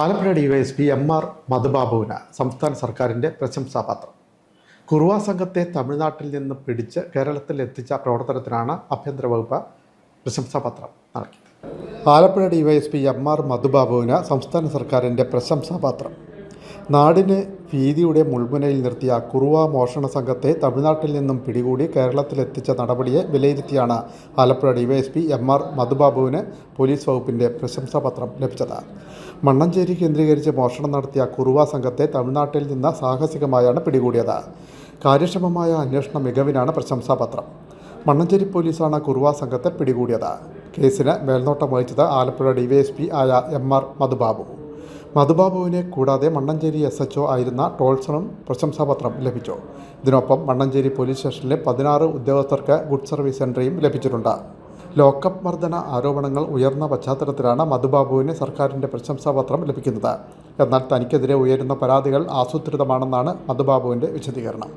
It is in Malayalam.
ആലപ്പുഴ ഡിവൈഎസ്പി എം ആർ മധുബാബുവിന് സംസ്ഥാന സർക്കാരിന്റെ പ്രശംസാപത്രം. കുറുവ സംഘത്തെ തമിഴ്നാട്ടിൽ നിന്ന് പിടിച്ച് കേരളത്തിൽ എത്തിച്ച പ്രവർത്തനത്തിനാണ് ആഭ്യന്തര വകുപ്പ് പ്രശംസാപത്രം നൽകിയത്. ആലപ്പുഴ ഡിവൈഎസ്പി എം ആർ മധുബാബുവിന് സംസ്ഥാന സർക്കാരിന്റെ പ്രശംസാപത്രം. നാടിന് ഭീതിയുടെ മുൾമുനയിൽ നിർത്തിയ കുറുവ മോഷണ സംഘത്തെ തമിഴ്നാട്ടിൽ നിന്നും പിടികൂടി കേരളത്തിലെത്തിച്ച നടപടിയെ വിലയിരുത്തിയാണ് ആലപ്പുഴ ഡിവൈഎസ്പി എം ആർ മധുബാബുവിന് പോലീസ് വകുപ്പിന്റെ പ്രശംസാപത്രം ലഭിച്ചത്. മണ്ണഞ്ചേരി കേന്ദ്രീകരിച്ച് മോഷണം നടത്തിയ കുറുവ സംഘത്തെ തമിഴ്നാട്ടിൽ നിന്ന് സാഹസികമായാണ് പിടികൂടിയത്. കാര്യക്ഷമമായ അന്വേഷണ മികവിനാണ് പ്രശംസാപത്രം. മണ്ണഞ്ചേരി പോലീസാണ് കുറുവ സംഘത്തെ പിടികൂടിയത്. കേസിന് മേൽനോട്ടം വഹിച്ചത് ആലപ്പുഴ ഡിവൈഎസ്പി ആയ എം ആർ മധുബാബു. മധുബാബുവിനെ കൂടാതെ മണ്ണഞ്ചേരി എസ് എച്ച് ആയിരുന്ന ടോൾസണും പ്രശംസാപത്രം ലഭിച്ചു. ഇതിനൊപ്പം മണ്ണഞ്ചേരി പോലീസ് സ്റ്റേഷനിലെ പതിനാറ് ഉദ്യോഗസ്ഥർക്ക് ഗുഡ് സർവീസ് എൻട്രിയും ലഭിച്ചിട്ടുണ്ട്. ലോക്കപ്പ് മർദ്ദന ആരോപണങ്ങൾ ഉയർന്ന പശ്ചാത്തലത്തിലാണ് മധുബാബുവിന് സർക്കാരിന്റെ പ്രശംസാപത്രം ലഭിക്കുന്നത്. എന്നാൽ തനിക്കെതിരെ ഉയരുന്ന പരാതികൾ ആസൂത്രിതമാണെന്നാണ് മധുബാബുവിന്റെ വിശദീകരണം.